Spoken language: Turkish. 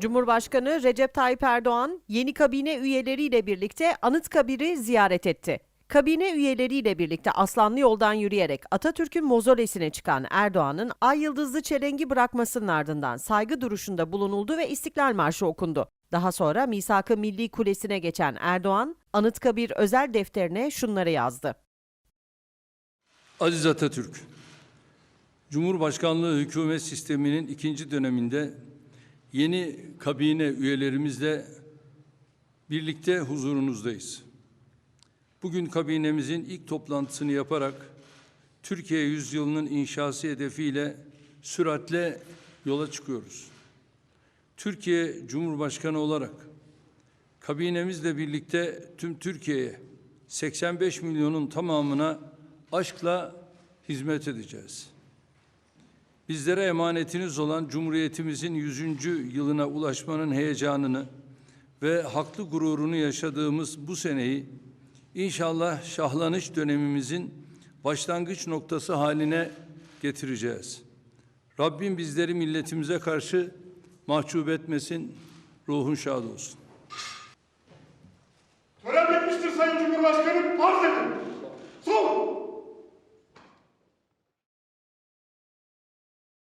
Cumhurbaşkanı Recep Tayyip Erdoğan yeni kabine üyeleriyle birlikte Anıtkabir'i ziyaret etti. Kabine üyeleriyle birlikte Aslanlı yoldan yürüyerek Atatürk'ün mozolesine çıkan Erdoğan'ın ay yıldızlı çelengi bırakmasının ardından saygı duruşunda bulunuldu ve İstiklal Marşı okundu. Daha sonra Misak-ı Milli Kulesi'ne geçen Erdoğan, Anıtkabir özel defterine şunları yazdı. Aziz Atatürk, Cumhurbaşkanlığı hükümet sisteminin ikinci döneminde yeni kabine üyelerimizle birlikte huzurunuzdayız. Bugün kabinemizin ilk toplantısını yaparak Türkiye yüzyılının inşası hedefiyle süratle yola çıkıyoruz. Türkiye Cumhurbaşkanı olarak kabinemizle birlikte tüm Türkiye'ye 85 milyonun tamamına aşkla hizmet edeceğiz. Bizlere emanetiniz olan Cumhuriyetimizin 100. yılına ulaşmanın heyecanını ve haklı gururunu yaşadığımız bu seneyi inşallah şahlanış dönemimizin başlangıç noktası haline getireceğiz. Rabbim bizleri milletimize karşı mahcup etmesin, ruhun şad olsun. Tören bitmiştir Sayın Cumhurbaşkanım. Arz edin.